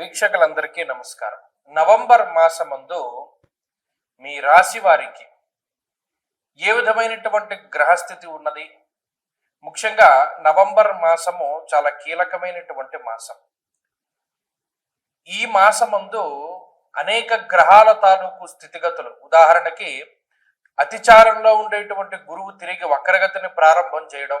వీక్షకులందరికీ నమస్కారం. నవంబర్ మాసమందు మీ రాశి వారికి ఏ విధమైనటువంటి గ్రహస్థితి ఉన్నది? ముఖ్యంగా నవంబర్ మాసము చాలా కీలకమైనటువంటి మాసం. ఈ మాసమందు అనేక గ్రహాల తాలూకు స్థితిగతులు. ఉదాహరణకి అతిచారంలో ఉండేటువంటి గురువు తిరిగి వక్రగతిని ప్రారంభం చేయడం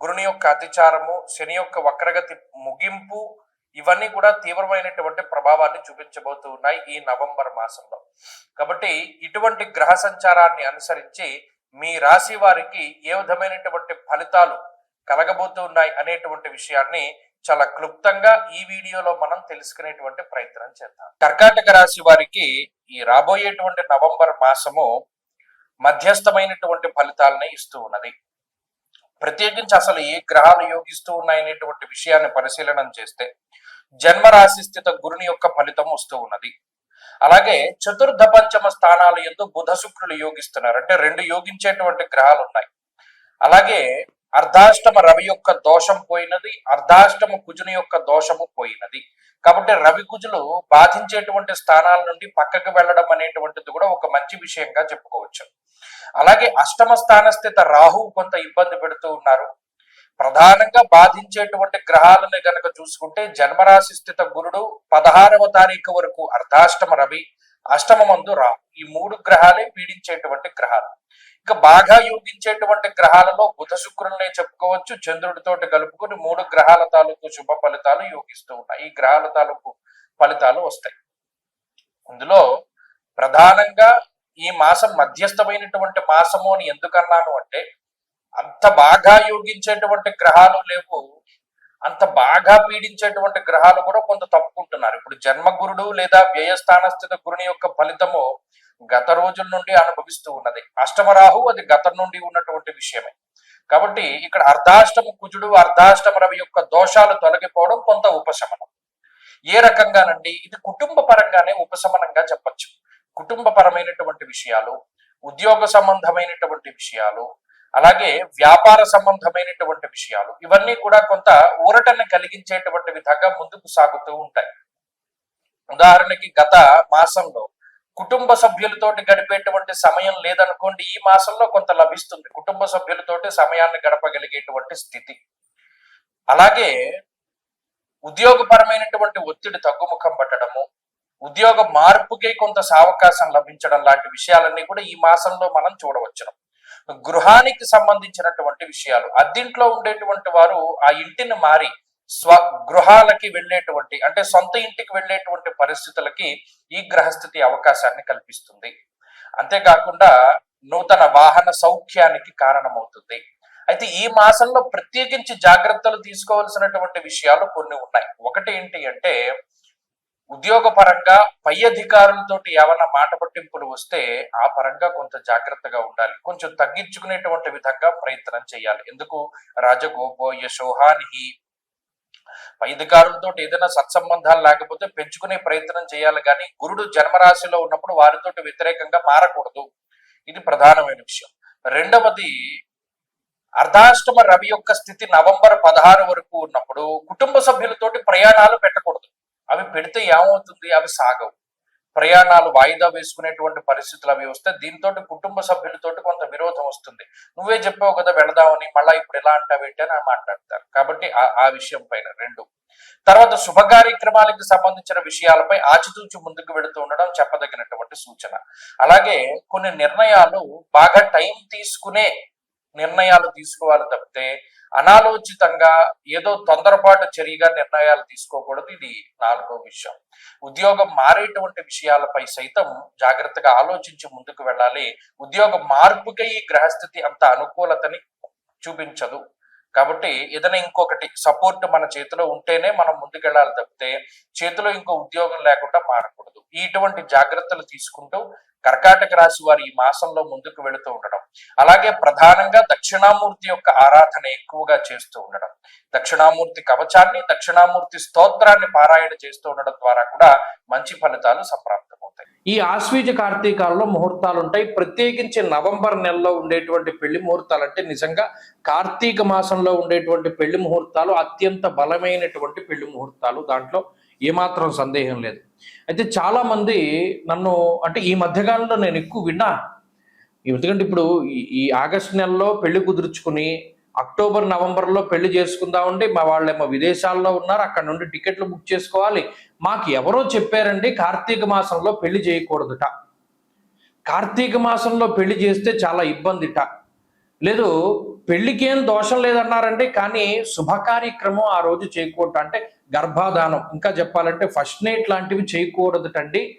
గురుని యొక్క అతిచారము శని యొక్క వక్రగతి ముగింపు ఇవన్నీ కూడా తీవ్రమైనటువంటి ప్రభావాన్ని చూపించబోతూ ఉన్నాయి ఈ నవంబర్ మాసంలో. కాబట్టి ఇటువంటి గ్రహ సంచారాన్ని అనుసరించి మీ రాశి వారికి ఏ విధమైనటువంటి ఫలితాలు కలగబోతూ ఉన్నాయి అనేటువంటి విషయాన్ని చాలా క్లుప్తంగా ఈ వీడియోలో మనం తెలుసుకునేటువంటి ప్రయత్నం చేద్దాం. కర్కాటక రాశి వారికి ఈ రాబోయేటువంటి నవంబర్ మాసము మధ్యస్థమైనటువంటి ఫలితాలని ఇస్తూ ఉన్నది. ప్రత్యేకించి అసలు ఏ గ్రహాలు యోగిస్తూ ఉన్నాయనేటువంటి విషయాన్ని పరిశీలనం చేస్తే జన్మరాశి స్థిత గురుని యొక్క ఫలితం వస్తూ ఉన్నది. అలాగే చతుర్థ పంచమ స్థానాలు ఎందు బుధ శుక్రులు యోగిస్తున్నారు. అంటే రెండు యోగించేటువంటి గ్రహాలు ఉన్నాయి. అలాగే అర్ధాష్టమ రవి యొక్క దోషం పోయినది అర్ధాష్టమ కుజుని యొక్క దోషము పోయినది. కాబట్టి రవి కుజులు బాధించేటువంటి స్థానాల నుండి పక్కకు వెళ్ళడం అనేటువంటిది కూడా ఒక మంచి విషయంగా చెప్పుకోవచ్చు. అలాగే అష్టమ స్థాన స్థిత రాహు కొంత ఇబ్బంది పెడుతూ ఉన్నారు. ప్రధానంగా బాధించేటువంటి గ్రహాలను గనక చూసుకుంటే జన్మరాశి స్థిత గురుడు పదహారవ తారీఖు వరకు అర్ధాష్టమ రవి అష్టమ మందు రాహు. ఈ మూడు గ్రహాలే పీడించేటువంటి గ్రహాలు. ఇంకా బాగా యోగించేటువంటి గ్రహాలలో బుధ శుక్రులనే చెప్పుకోవచ్చు. చంద్రుడితోటి కలుపుకొని మూడు గ్రహాల తాలూకు శుభ ఫలితాలు యోగిస్తూ ఉన్నాయి ఈ గ్రహాల తాలూకు ఫలితాలు వస్తాయి. అందులో ప్రధానంగా ఈ మాసం మధ్యస్థమైనటువంటి మాసము అని ఎందుకన్నాను అంటే అంత బాగా యోగించేటువంటి గ్రహాలు లేవు. అంత బాగా పీడించేటువంటి గ్రహాలు కూడా కొంత తప్పుకుంటున్నారు. ఇప్పుడు జన్మగురుడు లేదా వ్యయస్థానస్థిత గురుని యొక్క ఫలితము గత రోజుల నుండి అనుభవిస్తూ ఉన్నది. అష్టమరాహు అది గతం నుండి ఉన్నటువంటి విషయమే. కాబట్టి ఇక్కడ అర్ధాష్టమ కుజుడు అర్ధాష్టమ రవి యొక్క దోషాలు తొలగిపోవడం కొంత ఉపశమనం. ఏ రకంగానండి? ఇది కుటుంబ పరంగానే ఉపశమనంగా చెప్పచ్చు. కుటుంబపరమైనటువంటి విషయాలు ఉద్యోగ సంబంధమైనటువంటి విషయాలు అలాగే వ్యాపార సంబంధమైనటువంటి విషయాలు ఇవన్నీ కూడా కొంత ఊరటని కలిగించేటువంటి విధంగా ముందుకు సాగుతూ ఉంటాయి. ఉదాహరణకి గత మాసంలో కుటుంబ సభ్యులతోటి గడిపేటువంటి సమయం లేదనుకోండి ఈ మాసంలో కొంత లభిస్తుంది. కుటుంబ సభ్యులతోటి సమయాన్ని గడపగలిగేటువంటి స్థితి. అలాగే ఉద్యోగపరమైనటువంటి ఒత్తిడి తగ్గుముఖం పట్టడము ఉద్యోగ మార్పుకే కొంత సావకాశం లభించడం లాంటి విషయాలన్నీ కూడా ఈ మాసంలో మనం చూడవచ్చును. గృహానికి సంబంధించినటువంటి విషయాలు అద్దింట్లో ఉండేటువంటి వారు ఆ ఇంటిని మారి స్వ గృహాలకి వెళ్ళేటువంటి అంటే సొంత ఇంటికి వెళ్ళేటువంటి పరిస్థితులకి ఈ గ్రహస్థితి అవకాశాన్ని కల్పిస్తుంది. అంతేకాకుండా నూతన వాహన సౌఖ్యానికి కారణమవుతుంది. అయితే ఈ మాసంలో ప్రత్యేకించి జాగ్రత్తలు తీసుకోవాల్సినటువంటి విషయాలు కొన్ని ఉన్నాయి. ఒకటి ఏంటి అంటే ఉద్యోగపరంగా పై అధికారులతోటి ఏమైనా మాట పట్టింపులు వస్తే ఆ పరంగా కొంత జాగ్రత్తగా ఉండాలి. కొంచెం తగ్గించుకునేటువంటి విధంగా ప్రయత్నం చేయాలి. ఎందుకు? రాజగోపో యశోహాని పై అధికారులతో ఏదైనా సత్సంబంధాలు లేకపోతే పెంచుకునే ప్రయత్నం చేయాలి. కానీ గురుడు జన్మరాశిలో ఉన్నప్పుడు వారితోటి వ్యతిరేకంగా మారకూడదు. ఇది ప్రధానమైన విషయం. రెండవది అర్ధాష్టమ రవి యొక్క స్థితి నవంబర్ పదహారు వరకు ఉన్నప్పుడు కుటుంబ సభ్యులతోటి ప్రయాణాలు పెట్టకూడదు. అవి పెడితే ఏమవుతుంది? అవి సాగవు. ప్రయాణాలు వాయిదా వేసుకునేటువంటి పరిస్థితులు అవి వస్తే దీంతో కుటుంబ సభ్యులతోటి కొంత విరోధం వస్తుంది. నువ్వే చెప్పావు కదా వెళదామని మళ్ళీ ఇప్పుడు ఎలా అంటావేంటి అని మాట్లాడతారు. కాబట్టి ఆ ఆ విషయం పైన రెండు. తర్వాత శుభ కార్యక్రమాలకు సంబంధించిన విషయాలపై ఆచితూచి ముందుకు వెళుతూ ఉండడం చెప్పదగినటువంటి సూచన. అలాగే కొన్ని నిర్ణయాలు బాగా టైం తీసుకునే నిర్ణయాలు తీసుకోవాలి తప్పితే అనాలోచితంగా ఏదో తొందరపాటు చర్యగా నిర్ణయాలు తీసుకోకూడదు. ఇది నాలుగో విషయం. ఉద్యోగం మారేటువంటి విషయాలపై సైతం జాగ్రత్తగా ఆలోచించి ముందుకు వెళ్ళాలి. ఉద్యోగ మార్పుకై ఈ గ్రహస్థితి అంత అనుకూలతని చూపించదు. కాబట్టి ఏదైనా ఇంకొకటి సపోర్ట్ మన చేతిలో ఉంటేనే మనం ముందుకెళ్ళాలి తప్పితే చేతిలో ఇంకో ఉద్యోగం లేకుండా మారకూడదు. ఇటువంటి జాగ్రత్తలు తీసుకుంటూ కర్కాటక రాశి వారు ఈ మాసంలో ముందుకు వెళుతూ ఉండడం. అలాగే ప్రధానంగా దక్షిణామూర్తి యొక్క ఆరాధన ఎక్కువగా చేస్తూ ఉండడం. దక్షిణామూర్తి కవచాన్ని దక్షిణామూర్తి స్తోత్రాన్ని పారాయణ చేస్తూ ఉండడం ద్వారా కూడా మంచి ఫలితాలు సంప్రాప్తమవుతాయి ఈ ఆశ్వీజ కార్తీకాల్లో ముహూర్తాలు ఉంటాయి ప్రత్యేకించి నవంబర్ నెలలో ఉండేటువంటి పెళ్ళి ముహూర్తాలు అంటే నిజంగా కార్తీక మాసంలో ఉండేటువంటి పెళ్ళి ముహూర్తాలు అత్యంత బలమైనటువంటి పెళ్ళి ముహూర్తాలు. దాంట్లో ఏమాత్రం సందేహం లేదు. అయితే చాలా మంది నన్ను అంటే ఈ మధ్యకాలంలో నేను ఎక్కువ విన్నా. ఎందుకంటే ఇప్పుడు ఈ- ఆగస్ట్ ఆగస్టు నెలలో పెళ్ళి కుదుర్చుకుని అక్టోబర్ నవంబర్లో పెళ్ళి చేసుకుందామండి. మా వాళ్ళేమో విదేశాల్లో ఉన్నారు. అక్కడ నుండి టికెట్లు బుక్ చేసుకోవాలి. మాకు ఎవరో చెప్పారండి కార్తీక మాసంలో పెళ్ళి చేయకూడదుట. కార్తీక మాసంలో పెళ్ళి చేస్తే చాలా ఇబ్బందిట. లేదు పెళ్ళికేం దోషం లేదన్నారండి కానీ శుభ కార్యక్రమం ఆ రోజు చేయకూడదు. అంటే గర్భాధానం ఇంకా చెప్పాలంటే ఫస్ట్ నైట్ లాంటివి చేయకూడదుటండి.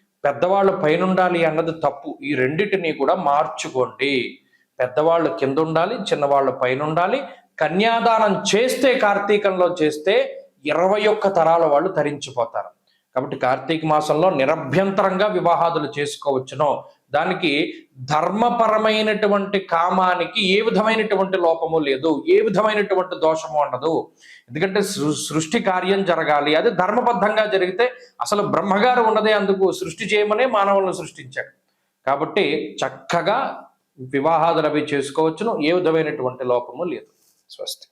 పెద్దవాళ్ళు పైన ఉండాలి అన్నది తప్పు. ఈ రెండిటిని కూడా మార్చుకోండి. పెద్దవాళ్ళు కింద ఉండాలి చిన్నవాళ్ళు పైన ఉండాలి కన్యాదానం చేస్తే కార్తీకంలో చేస్తే ఇరవై ఒక్క తరాల వాళ్ళు తరించిపోతారు. కాబట్టి కార్తీక మాసంలో నిరభ్యంతరంగా వివాహాదులు చేసుకోవచ్చును. దానికి ధర్మపరమైనటువంటి కామానికి ఏ విధమైనటువంటి లోపము లేదు ఏ విధమైనటువంటి దోషము ఉండదు. ఎందుకంటే సృష్టి కార్యం జరగాలి. అది ధర్మబద్ధంగా జరిగితే అసలు బ్రహ్మగారు ఉన్నదే అందుకు సృష్టి చేయమనే మానవులను సృష్టించాడు. కాబట్టి చక్కగా వివాహాదులు అవి చేసుకోవచ్చును. ఏ విధమైనటువంటి లోపము లేదు. స్వస్తి.